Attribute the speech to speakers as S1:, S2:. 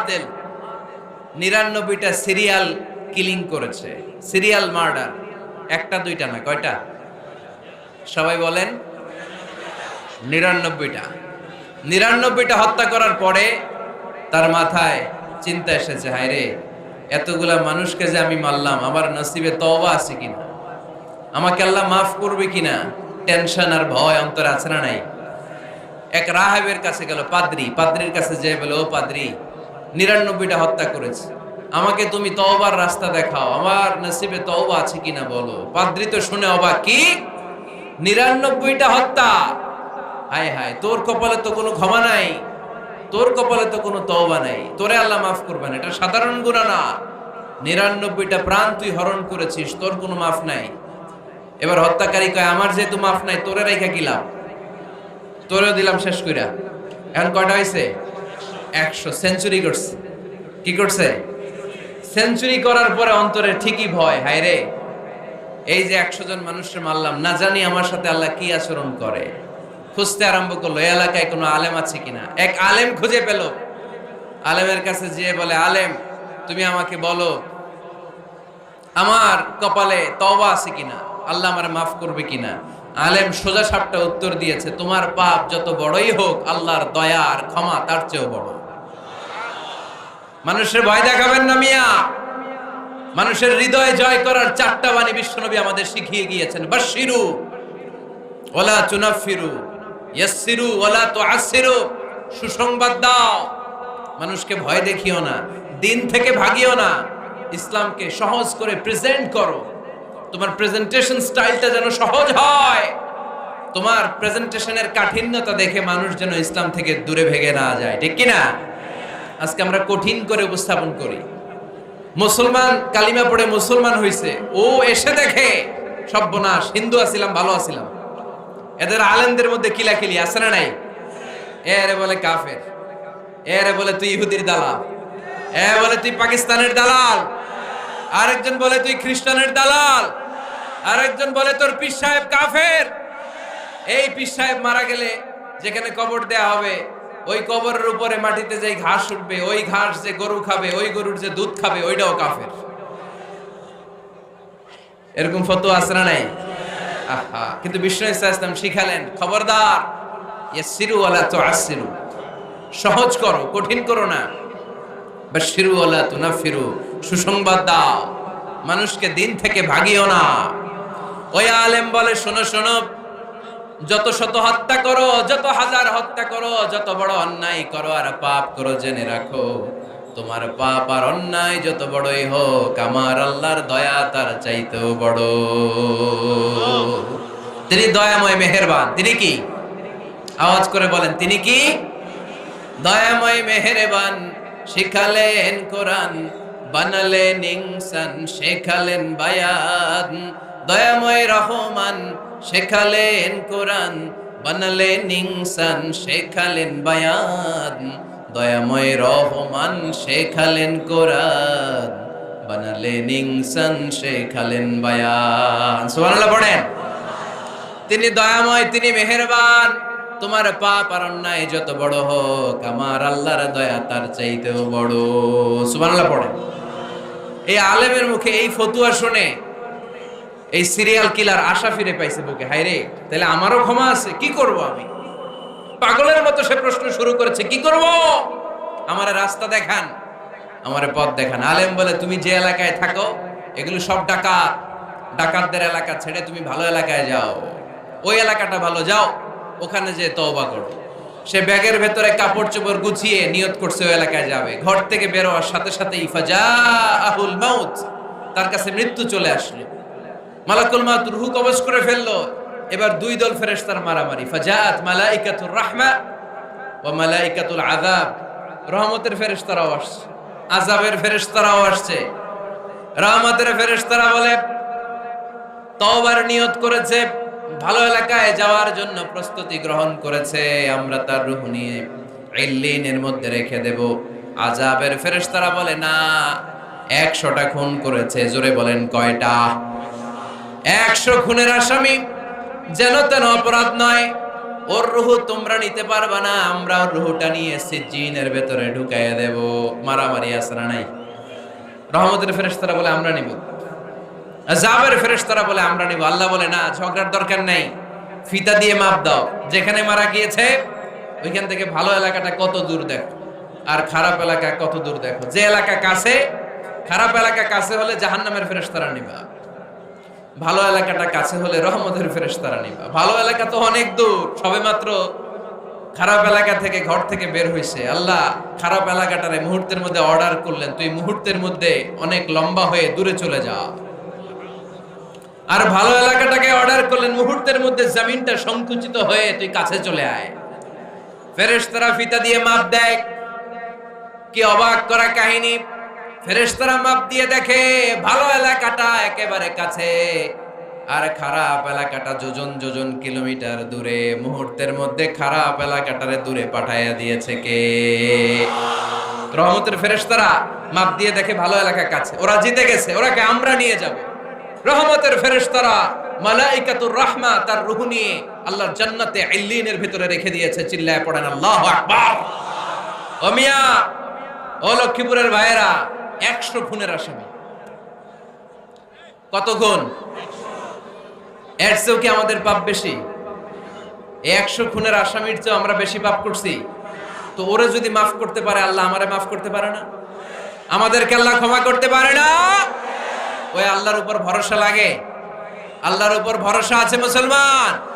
S1: কাতেল নিরানব্বইটা serial killing করেছে। Serial murder. একটা, দুইটা না কয়টা? সবাই বলেন। নিরানব্বইটা। নিরানব্বইটা হত্যা করার পরে তার মাথায় চিন্তা এসেছে, হায় রে, এতগুলা মানুষকে যে আমি মারলাম, আমার নসিবে তওবা আছে কিনা? আমাকে আল্লাহ মাফ করবে কিনা? টেনশন আর ভয় অন্তর আছে না নাই? এক রাহাবের কাছে গেল, পাদ্রি, পাদ্রির কাছে যে বলে, ও পাদ্রি নিরানব্বইটা হত্যা করেছে। আমাকে তুমি তওবার রাস্তা দেখাও। আমার নসিবে তওবা আছে কিনা বলো? পাদ্রি তো শুনে অবাক। কি? নিরানব্বইটা হত্যা? হায় হায়, তোর কপালে তো কোনো ক্ষমা নাই। তোর কপালে তো কোনো তওবা নাই। তোরে আল্লাহ মাফ করবেন, এটা সাধারণ গুণা না। নিরানব্বইটা প্রাণ তুই হরণ করেছিস, তোর কোনো মাফ নাই। এবার হত্যাকারী কয়, আমার যেহেতু মাফ নাই, তোরে রেখা কিলাম তোরেও দিলাম শেষ কইরা। এখন কয়টা হয়েছে একশো সেঞ্চুরি করছে। কি করছে? সেঞ্চুরি করার পরে অন্তরে ঠিকই ভয়, হায় রে। এই যে একশো জন মানুষের মারলাম, না জানি আমার সাথে আল্লাহ কি আচরণ করে। খুঁজতে আরম্ভ করল এলাকায় কোনো আলেম আছে কিনা? এক আলেম খুঁজে পেল। আলেমের কাছে যেয়ে বলে, আলেম, তুমি আমাকে বলো, আমার কপালে তওবা আছে কিনা? আল্লাহ আমার মাফ করবে কিনা? আলেম সোজা সাপটা উত্তর দিয়েছে, তোমার পাপ যত বড়ই হোক, আল্লাহর দয়া আর ক্ষমা তার চেয়েও বড়। মানুষের ভয় দেখাবেন না মিয়া। মানুষের হৃদয় জয় করার চারটা বাণী বিশ্বনবী আমাদের শিখিয়ে গিয়েছেন। বাশিরু ওলা চুনাফিরু ইয়াসসিরু ওলা তুআসসিরু, সুসংবাদ দাও। মানুষকে ভয় দেখিও না, দিন থেকে ভাগিও না, ইসলামকে সহজ করে প্রেজেন্ট করো। তোমার প্রেজেন্টেশন স্টাইলটা যেন সহজ হয়। তোমার প্রেজেন্টেশনের কাঠিন্যতা দেখে মানুষ যেন ইসলাম থেকে দূরে ভেগে না যায়, ঠিক কি না আজকে আমরা কঠিন করে উপস্থাপন করি। মুসলমান, কালিমা পড়ে মুসলমান হইছে। ও এসে দেখে, সর্বনাশ, হিন্দু আছিলাম, ভালো আছিলাম। এদের আলেমদের মধ্যে কিলাকিলি আছে না নাই? এরে বলে কাফের। এরে বলে তুই ইহুদির দালাল। এ বলে তুই পাকিস্তানের দালাল। আরেকজন বলে তুই খ্রিস্টানের দালাল। আরেকজন বলে তোর পীর সাহেব কাফের। এই পীর সাহেব মারা গেলে যেখানে কবর দেয়া হবে ওই কবরের উপরে মাটিতে যে ঘাস উঠবে, ওই ঘাস যে গরু খাবে, ওই গরুর যে দুধ খাবে, ওইটাও কাফের। এরকম আছে না নাই? কিন্তু বিষ্ণু ইসলাম শিখালেন, খবরদার ইয়াসিরু ওয়ালা তুআসিরু সহজ করো, কঠিন করো না। বাশিরু ওয়ালা তুনাফিরু, সুসংবাদ দাও। মানুষকে দিন থেকে ভাগিও না। ওই আলেম বলে, শোনো শোনো যত শত হত্যা করো, যত হাজার হত্যা করো, যত বড় অন্যায় করো আর পাপ করো, জেনে রাখো, তোমার পাপ আর অন্যায় যত বড়ই হোক, আমার আল্লাহর দয়া তার চাইতেও বড়। তিনি দয়াময় মেহেরবান। তিনি কি? আওয়াজ করে বলেন, তিনি কি? দয়াময় মেহেরবান, শিখালেন কোরআন, বানালেন ইনসান, শেখালেন বায়ান। দয়াময় রহমান, শেখালেন কোরআন, বানালেন ইনসান, শেখালেন বায়ান। দয়াময় রহমান, শেখালেন কোরআন, বানালেন ইনসান, শেখালেন বায়ান। সুবহানাল্লাহ, পড়েন। তিনি দয়াময়, তিনি মেহেরবান। তোমার পাপ আর অন্যায় যত বড় হোক, আমার আল্লাহর দয়া তার চাইতেও বড়। সুবহানাল্লাহ, পড়েন। এই আলেমের মুখে এই ফতুয়া শুনে এই সিরিয়াল কিলার আশা ফিরে পাইছে বুকে। হায় রে, তাহলে আমারও ক্ষমা আছে, কি করব আমি? পাগলের মতো সে প্রশ্ন শুরু করেছে, কি করব? আমার রাস্তা দেখান, আমার পথ দেখান। আলেম বলে, তুমি যে এলাকায় থাকো, এগুলো সব ডাকাত। ডাকাতদের এলাকা ছেড়ে তুমি ভালো এলাকায় যাও। ওই এলাকাটা ভালো, যাও, ওখানে যে তওবা করো। সে ব্যাগের ভেতরে কাপড় চোপড় গুছিয়ে নিয়ত করছে, ওই এলাকায় যাবে। ঘর থেকে বেরোয়ার সাথে সাথে ইফাজা আহুল মাউত, তার কাছে মৃত্যু চলে আসলো। মালাকুল মাত রুহু কবজ করে ফেলল। এবার দুই দল ফেরেশতার মারামারি। ফাজাত মালাইকাতুর রাহমা ওয়া মালাইকাতুল আযাব। রহমতের ফেরেশতারাও আসছে। আযাবের ফেরেশতারাও আসছে। রহমতের ফেরেশতারা বলে, তওবার নিয়ত করেছে, ভালো এলাকায় যাওয়ার জন্য প্রস্তুতি গ্রহণ করেছে, আমরা তার রূহ নিয়ে ইল্লিনের মধ্যে রেখে দেব। আজাবের ফেরেশতারা বলে, না, একশোটা খুন করেছে। জোরে বলেন, কয়টা? একশো খুনের আসামি। যেন তেন অপরাধ নয়, ওর রুহু তোমরা নিতে পারবে না, আমরা ওর রুহুটা নিয়ে সিজিনের ভেতরে ঢুকাইয়া দেব। মারামারি আসরা নাই? রহমতের ফেরেশতারা বলে, আমরা নিব। জাবের ফেরেশতারা বলে, আমরা নিব। আল্লাহ বলে, না, ঝগড়ার দরকার নাই। ফিতা দিয়ে মাপ দাও। যেখানে মারা গিয়েছে, ওইখান থেকে ভালো এলাকাটা কত দূর দেখো। আর খারাপ এলাকা কত দূর দেখো। যে এলাকা কাছে, খারাপ এলাকা কাছে হলে জাহান্নামের ফেরেশতারা নিবা। ভালো এলাকাটা কাছে হলে রহমতের ফেরেশতারা নিবা। ভালো এলাকা তো অনেক দূর, সবে মাত্র খারাপ এলাকা থেকে ঘর থেকে বের হয়েছে আল্লাহ খারাপ এলাকাটারে মুহূর্তের মধ্যে অর্ডার করলেন। তুই মুহূর্তের মধ্যে অনেক লম্বা হয়ে দূরে চলে যা। আর ভালো এলাকাটাকে অর্ডার করলেন, মুহূর্তের মধ্যে জমিনটা সংকুচিত হয়ে তুই কাছে চলে আয়। ফেরেশতারা ফিতা দিয়ে মাপ দেয়। কি অবাক করা কাহিনী? ফেরেশতারা মাপ দিয়ে দেখে, ভালো এলাকাটা একেবারে কাছে। আর খারাপ এলাকাটা যোজন যোজন কিলোমিটার দূরে। মুহূর্তের মধ্যে খারাপ এলাকাটারে দূরে পাঠাইয়া দিয়েছে কে? রহমতের ফেরেশতারা মাপ দিয়ে দেখে, ভালো এলাকা কাছে। ওরা জিতে গেছে। ওরাকে আমরা নিয়ে যাব। রহমতের ফেরেশতারা মালাইকাতুর রাহমা তার রুহ নিয়ে আল্লাহর জান্নাতে ইল্লিনের ভিতরে রেখে দিয়েছে। চিল্লায় পড়েন, আল্লাহু আকবার! ও মিয়া, ও লক্ষ্মীপুরের ভাইয়েরা একশো খুনের আসামি। কত এর চেয়েও কি আমাদের পাপ বেশি? একশো খুনের আসামির চেয়েও আমরা বেশি পাপ করছি। তো ওরা যদি মাফ করতে পারে, আল্লাহ আমারে মাফ করতে পারে না? আমাদেরকে আল্লাহ ক্ষমা করতে পারে না? ওই আল্লাহর উপর ভরসা লাগে। আল্লাহর উপর ভরসা আছে মুসলমান।